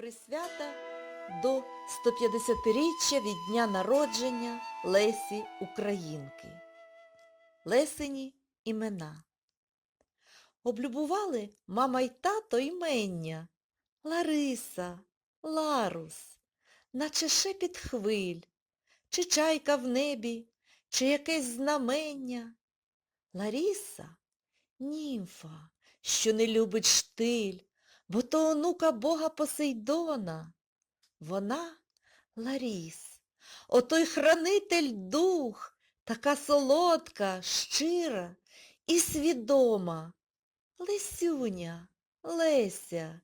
присвята до 150-річчя від дня народження Лесі Українки. Лесині імена. Облюбували мама й тато імення Лариса, Ларус, наче шепіт хвиль, чи чайка в небі, чи якесь знамення. Ларіса німфа, що не любить штиль, бо то онука бога Посейдона. Вона Ларіс, отой хранитель дух, така солодка, щира і свідома. Лесюня, Леся,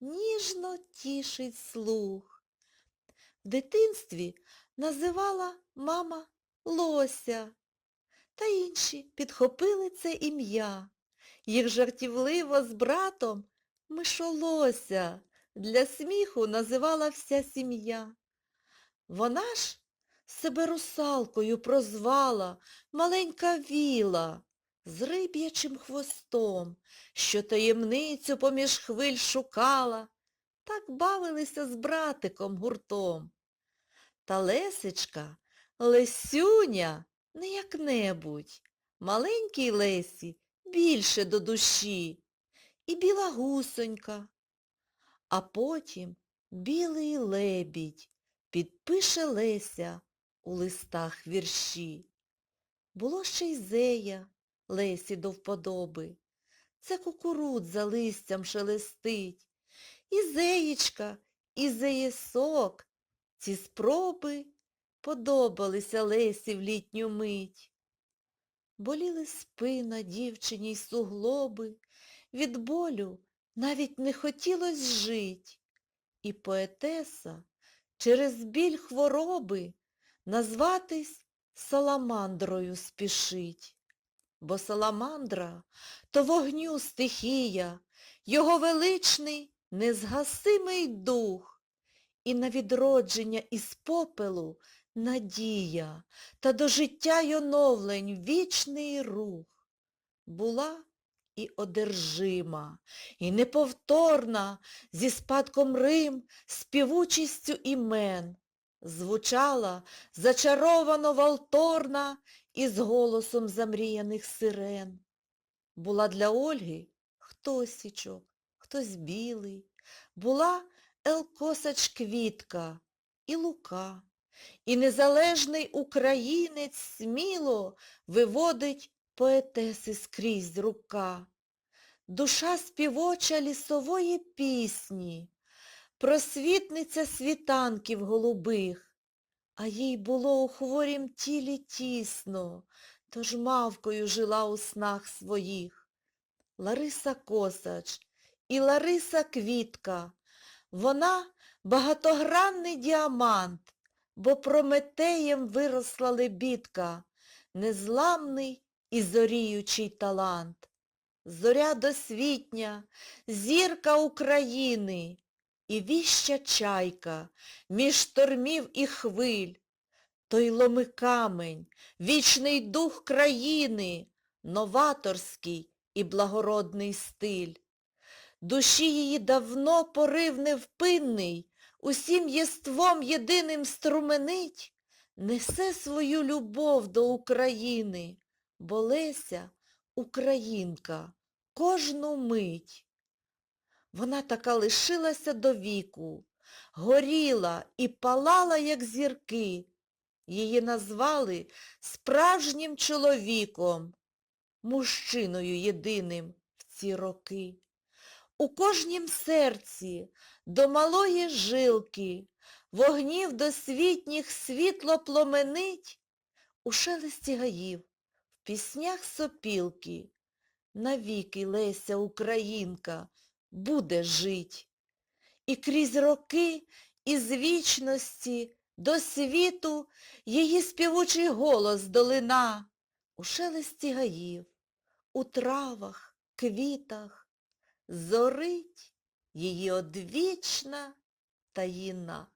ніжно тішить слух. В дитинстві називала мама Лося, та інші підхопили це ім'я. Їх жартівливо з братом Мишолося для сміху називала вся сім'я. Вона ж себе русалкою прозвала, маленька віла, з риб'ячим хвостом, що таємницю поміж хвиль шукала, так бавилися з братиком гуртом. Та Лесечка, Лесюня, не як-небудь, маленькій Лесі більше до душі, і біла гусонька. А потім білий лебідь підпише Леся у листах вірші. Було ще й зея Лесі до вподоби. Це кукурудза листям шелестить. І зеєчка, і зеєсок. Ці спроби подобалися Лесі в літню мить. Боліли спина дівчині й суглоби, від болю навіть не хотілось жить. І поетеса через біль хвороби назватись саламандрою спішить. Бо саламандра то вогню стихія, його величний незгасимий дух, і на відродження із попелу надія та до життя й оновлень вічний рух. Була і одержима, і неповторна, зі спадком Рим, співучістю імен. Звучала зачаровано валторна із голосом замріяних сирен. Була для Ольги хтосічок, хтось білий, була Елкосач Квітка і Лука. І незалежний українець сміло виводить поетеси скрізь рука. Душа співоча лісової пісні, просвітниця світанків голубих, а їй було у хворім тілі тісно, тож мавкою жила у снах своїх. Лариса Косач і Лариса Квітка, вона багатогранний діамант, бо Прометеєм виросла лебідка, незламний і зоріючий талант. Зоря досвітня, зірка України і віща чайка між штормів і хвиль. Той ломи камень, вічний дух країни, новаторський і благородний стиль. Душі її давно порив невпинний, усім єством єдиним струменить, несе свою любов до України, бо Леся українка кожну мить. Вона така лишилася до віку, горіла і палала, як зірки. Її назвали справжнім чоловіком, мужчиною єдиним в ці роки. У кожнім серці до малої жилки, вогнів досвітніх світло пломенить, у шелесті гаїв, піснях сопілки, навіки Леся Українка буде жить. І крізь роки із вічності до світу її співучий голос долина у шелесті гаїв, у травах, квітах, зорить її одвічна таїна.